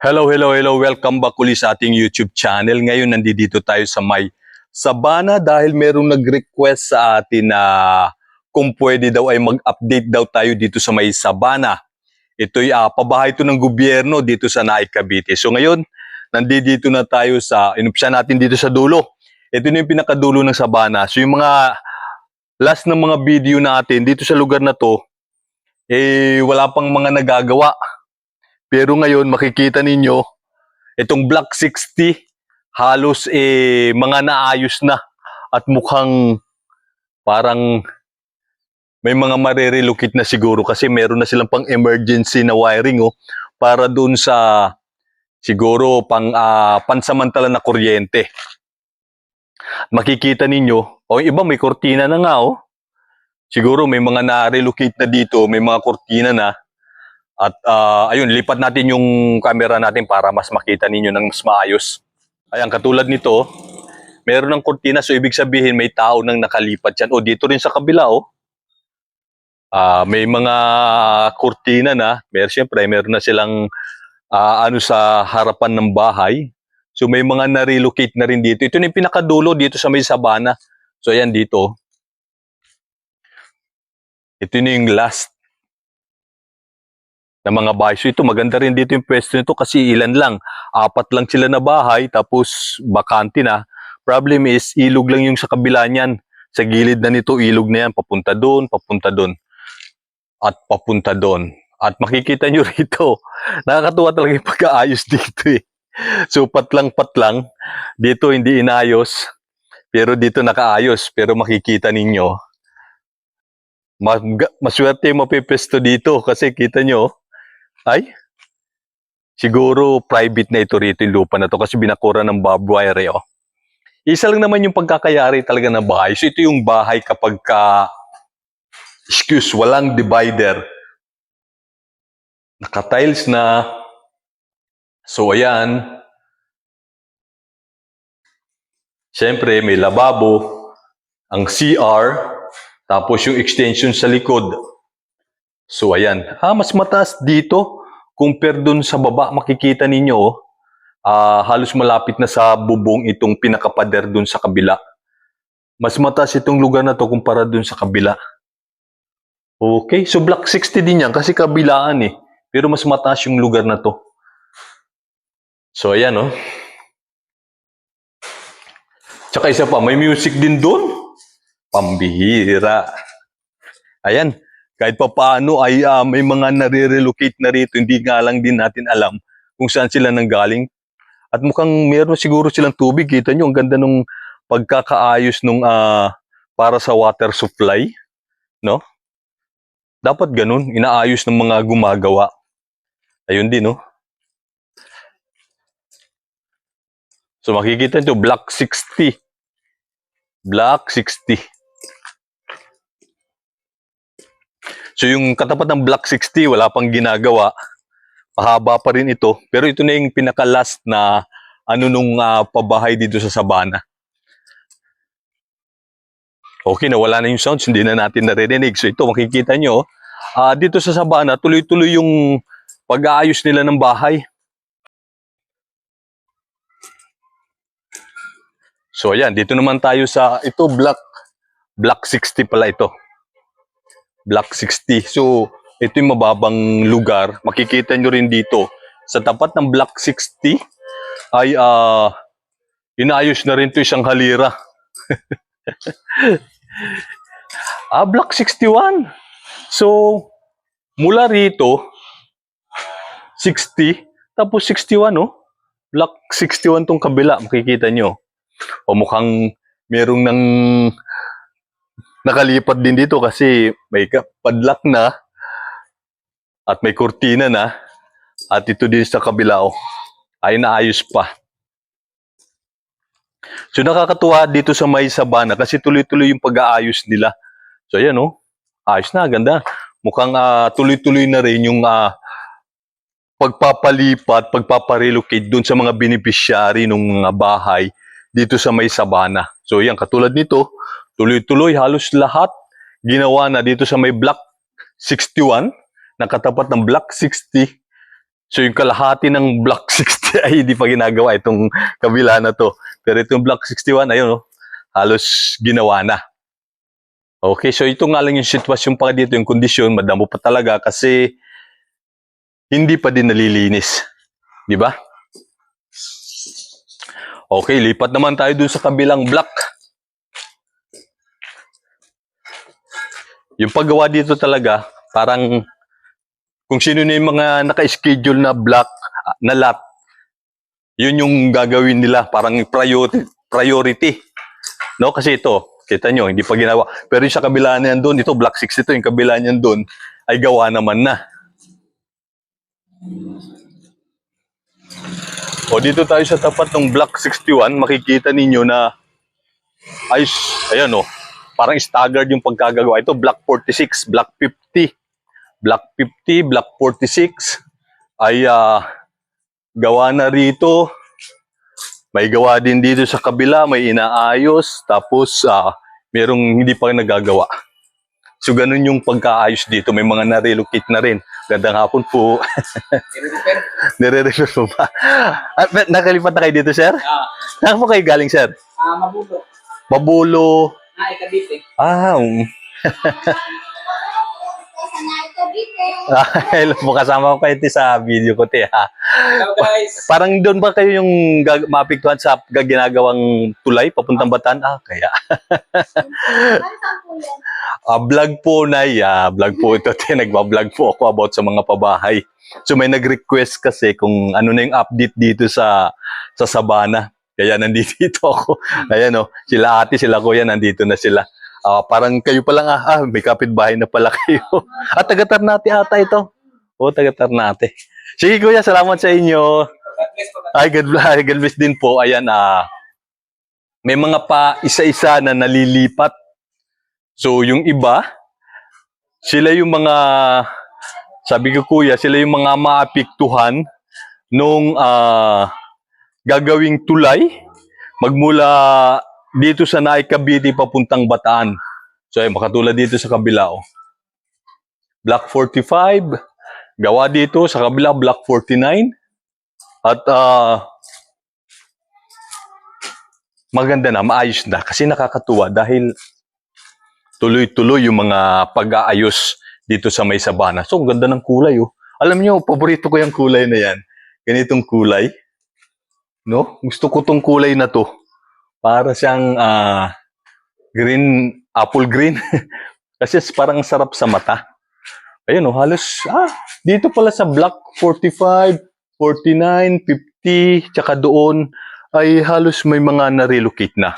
Hello, hello, hello. Welcome back ulit sa ating YouTube channel. Ngayon, nandito tayo sa may Sabana dahil merong nag-request sa atin na kung pwede daw ay mag-update daw tayo dito sa may Sabana. Ito'y uh, pabahay ito ng gobyerno dito sa Naik, Cavite. So ngayon, nandito na tayo sa, inupsa natin dito sa dulo. Ito na yung pinakadulo ng Sabana. So yung mga last ng mga video natin dito sa lugar na to, eh wala pang mga nagagawa. Pero ngayon makikita ninyo itong Block 60 halos eh mga naayos na at mukhang parang may mga marerelocate na siguro kasi meron na silang pang emergency na wiring oh para doon sa siguro pang ah, pansamantala na kuryente. Makikita ninyo, o yung iba may kortina na nga oh. Siguro may mga na-relocate na dito, may mga kortina na. At ah, ayun, lipat natin yung camera natin para mas makita ninyo ng mas maayos. Ayan, katulad nito, meron ng kortina, so ibig sabihin may tao nang nakalipat dyan. O dito rin sa kabila, oh. Ah, may mga kortina na, meron siyempre, meron na silang ah, ano sa harapan ng bahay. So may mga na-relocate na rin dito. Ito yung pinakadulo dito sa may sabana. So ayan dito. Ito na yung last na mga bahay. So ito, maganda rin dito yung pwesto nito kasi ilan lang. Apat lang sila na bahay, tapos bakante na. Problem is, ilog lang yung sa kabila niyan. Sa gilid na nito, ilog na yan. Papunta doon, papunta doon. At papunta doon. At makikita nyo rito, nakakatuwa talaga yung pagkaayos dito eh. So patlang-patlang, dito hindi inayos, pero dito nakaayos. Pero makikita ninyo, maswerte yung mapipesto dito kasi kita nyo, ay, siguro private na ito rito yung lupa na to kasi binakura ng barbed wire eh, oh. Isa lang naman yung pagkakayari talaga ng bahay. So ito yung bahay kapag ka, excuse, walang divider. Naka-tiles na. So ayan. Siyempre, may lababo, ang CR, tapos yung extension sa likod. So ayan, ah, mas mataas dito compare dun sa baba makikita ninyo oh. Ah, halos malapit na sa bubong itong pinakapader dun sa kabila. Mas mataas itong lugar na to kumpara dun sa kabila. Okay, so block 60 din yan kasi kabilaan eh. Pero mas mataas yung lugar na to. So ayan oh. Tsaka isa pa, may music din doon. Pambihira. Ayan, kahit pa paano ay ah, may mga nare-relocate na rito, hindi nga lang din natin alam kung saan sila nanggaling. At mukhang meron siguro silang tubig. Kita nyo, ang ganda nung pagkakaayos nung ah, para sa water supply. No? Dapat ganun, inaayos ng mga gumagawa. Ayun din, no? So makikita nyo, block 60. Block 60. So yung katapat ng Block 60, wala pang ginagawa. Pahaba pa rin ito. Pero ito na yung pinaka-last na ano nung ah, pabahay dito sa Sabana. Okay, nawala na yung sounds, hindi na natin naririnig. So ito, makikita nyo, ah, dito sa Sabana, tuloy-tuloy yung pag-aayos nila ng bahay. So ayan, dito naman tayo sa, ito, Block, Block 60 pala ito. Block 60. So, ito yung mababang lugar. Makikita nyo rin dito. Sa tapat ng Block 60 ay ah inayos na rin to isang halira. ah, Block 61. So, mula rito, 60, tapos 61, no? Block 61 tong kabila, makikita nyo. O mukhang merong nang nakalipat din dito kasi may padlock na at may kurtina na at ito din sa kabila oh, ay naayos pa. So nakakatuwa dito sa may sabana kasi tuloy-tuloy yung pag-aayos nila. So ayan oh, ayos na, ganda. Mukhang ah, tuloy-tuloy na rin yung ah, pagpapalipat, pagpaparelocate doon sa mga beneficiary ng mga bahay dito sa may sabana. So yan, katulad nito, tuloy-tuloy halos lahat ginawa na dito sa may block 61 nakatapat ng block 60 So yung kalahati ng Block 60 ay hindi pa ginagawa itong kabila na to. Pero itong Block 61, ayun oh, halos ginawa na. Okay, so ito nga lang yung sitwasyon pa dito, yung kondisyon, madamo pa talaga kasi hindi pa din nalilinis. Di ba? Okay, lipat naman tayo dun sa kabilang block. Yung paggawa dito talaga, parang kung sino na yung mga naka-schedule na block, ah, na lot, yun yung gagawin nila, parang priority. priority. No, kasi ito, kita nyo, hindi pa ginawa. Pero yung sa kabila na yan doon, ito, block 6 ito, yung kabila niyan doon, ay gawa naman na. O dito tayo sa tapat ng block 61, makikita ninyo na ay ayan o, parang staggered yung pagkagagawa. Ito block 46, block 50. Block 50, block 46 ay ah, gawa na rito. May gawa din dito sa kabila, may inaayos, tapos ah, merong hindi pa nagagawa. So ganun yung pagkaayos dito, may mga na-relocate na rin. Gandang hapon po. Nire-refer po ba? Ah, nakalipat na kayo dito, sir? Ah, Saan po kayo galing, sir? ah, mabulo. Babulo. Ah, ikabite. Ah, um. Hello po, kasama ko kayo sa video ko, te, ha? Hello guys. Parang doon ba kayo yung gag- maapektuhan sa gag- ginagawang tulay papuntang Batan? Ah, kaya. Ah, vlog po na, ah, vlog po ito, te. Nagba-vlog po ako about sa mga pabahay. So may nag-request kasi kung ano na yung update dito sa sa Sabana. Kaya nandito ako. Ayan oh, sila ate, sila kuya, nandito na sila. Ah, parang kayo pa lang ah, ah, may kapitbahay na pala kayo. At taga Ternate ata ito. O, taga Ternate. Sige kuya, salamat sa inyo. Ay, God bless, God bless din po. Ayan, ah, may mga pa isa-isa na nalilipat. So, yung iba, sila yung mga, sabi ko kuya, sila yung mga maapektuhan nung ah, gagawing tulay magmula dito sa Naik Cavite papuntang Bataan. So, ayun, makatulad dito sa kabila, oh. Block 45, gawa dito sa kabila, Block 49. At ah, maganda na, maayos na. Kasi nakakatuwa dahil tuloy-tuloy yung mga pag-aayos dito sa may sabana. So, ang ganda ng kulay. Oh. Alam niyo, paborito ko yung kulay na yan. Ganitong kulay. No? Gusto ko tong kulay na to. Para siyang ah, green, apple green. Kasi parang sarap sa mata. Ayun oh, halos, ah, dito pala sa block 45, 49, 50, tsaka doon ay halos may mga na-relocate na.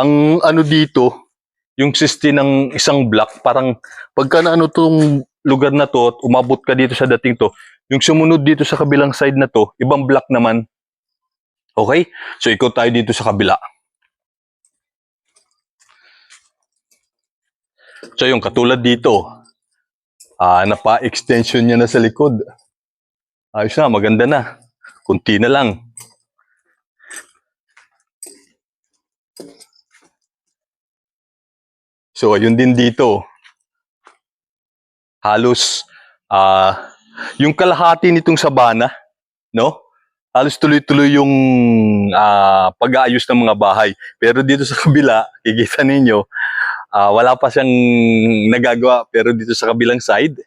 Ang ano dito, yung system ng isang block, parang pagka na ano tong lugar na to, at umabot ka dito sa dating to, yung sumunod dito sa kabilang side na to, ibang block naman. Okay? So, ikaw tayo dito sa kabila. So, yung katulad dito, ah napa-extension niya na sa likod. Ayos na, maganda na. Kunti na lang. So, ayun din dito. Halos, ah, yung kalahati nitong sabana, no? Halos tuloy-tuloy yung ah, pag-aayos ng mga bahay. Pero dito sa kabila, kikita ninyo, ah, wala pa siyang nagagawa. Pero dito sa kabilang side,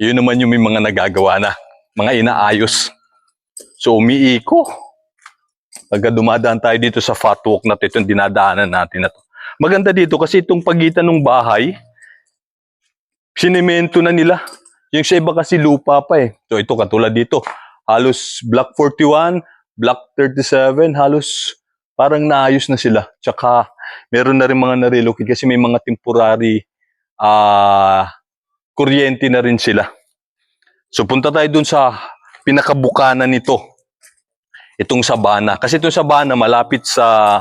yun naman yung may mga nagagawa na. Mga inaayos. So, umiiko. Pagka dumadaan tayo dito sa fatwalk na to, itong dinadaanan natin na to. Maganda dito kasi itong pagitan ng bahay, sinemento na nila. Yung sa iba kasi lupa pa eh. So ito katulad dito, halos block 41, block 37, halos parang naayos na sila. Tsaka meron na rin mga narelocate kasi may mga temporary ah kuryente na rin sila. So punta tayo dun sa pinakabukanan nito. Itong Sabana. Kasi itong Sabana malapit sa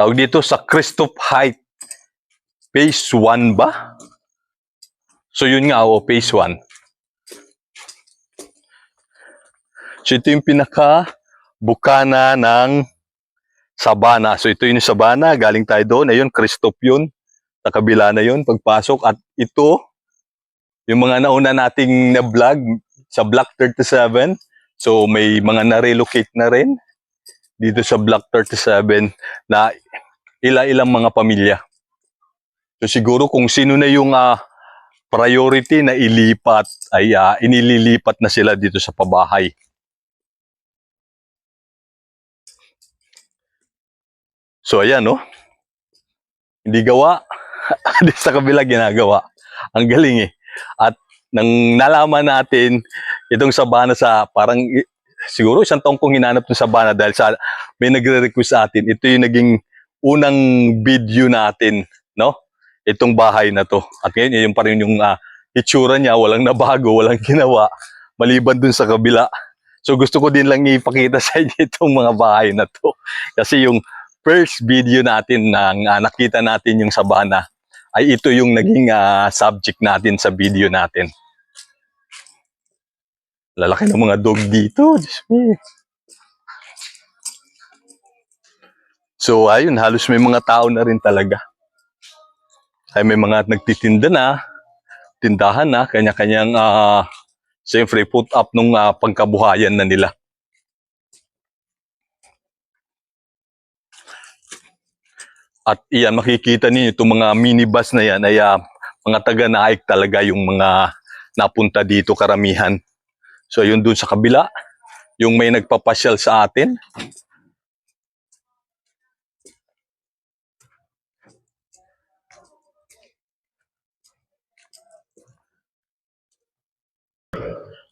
tawag dito sa Christoph Height. Phase 1 ba? So yun nga, oh, phase 1. So ito yung pinaka bukana ng Sabana. So ito yung Sabana, galing tayo doon. Ayun, Christoph yun. Sa kabila na yun, pagpasok. At ito, yung mga nauna nating na vlog, sa Block 37. So may mga na-relocate na rin dito sa Block 37 na ila-ilang mga pamilya. So siguro kung sino na yung ah, priority na ilipat ay ah, inililipat na sila dito sa pabahay. So ayan no. Hindi gawa. Sa kabila ginagawa. Ang galing eh. At nang nalaman natin itong sabana sa parang siguro isang taong kong hinanap ng sabana dahil sa may nagre-request sa atin. Ito yung naging unang video natin, no? Itong bahay na to. At ngayon, yun pa rin yung ah, itsura niya, walang nabago, walang ginawa, maliban dun sa kabila. So gusto ko din lang ipakita sa inyo itong mga bahay na to. Kasi yung first video natin nang ah, nakita natin yung sabana, ay ito yung naging ah, subject natin sa video natin. Lalaki ng mga dog dito. So ayun, halos may mga tao na rin talaga. Ay may mga nagtitinda na, tindahan na, kanya-kanyang ah siyempre put up nung ah, pagkabuhayan na nila. At iyan, makikita ninyo itong mga minibus na yan ay ah, mga taga-naik talaga yung mga napunta dito karamihan. So yun dun sa kabila, yung may nagpapasyal sa atin.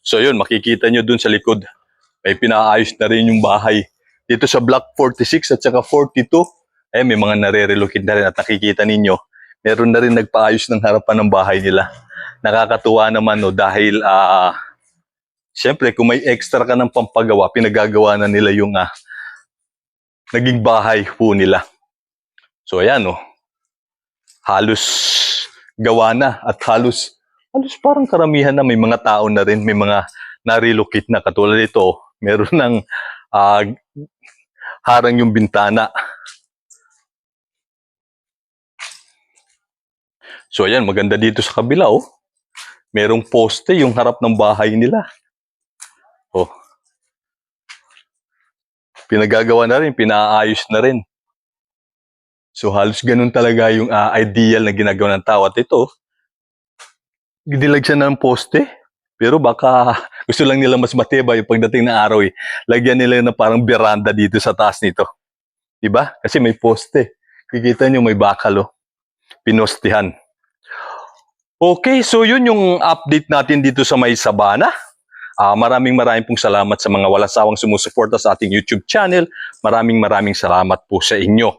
So yun, makikita nyo dun sa likod. May pinaayos na rin yung bahay. Dito sa block 46 at saka 42, eh may mga nare-relocate na rin at nakikita ninyo, meron na rin nagpaayos ng harapan ng bahay nila. Nakakatuwa naman no dahil ah Siyempre, kung may extra ka ng pampagawa, pinagagawa na nila yung ah, naging bahay po nila. So, ayan, no. Halos gawa na at halos, halos parang karamihan na may mga tao na rin, may mga na-relocate na katulad ito. Meron ng ah, harang yung bintana. So, ayan, maganda dito sa kabila, oh. Merong poste yung harap ng bahay nila. Oh. Pinagagawa na rin, pinaayos na rin. So halos ganun talaga yung ah, ideal na ginagawa ng tao. At ito, dilag siya ng poste. Pero baka gusto lang nila mas matibay pagdating ng araw eh. Lagyan nila na parang veranda dito sa taas nito. Diba? Kasi may poste. Kikita nyo may bakal oh. Okay, so yun yung update natin dito sa may Sabana. Ah, maraming maraming pong salamat sa mga walang sawang sumusuporta sa ating YouTube channel. Maraming maraming salamat po sa inyo.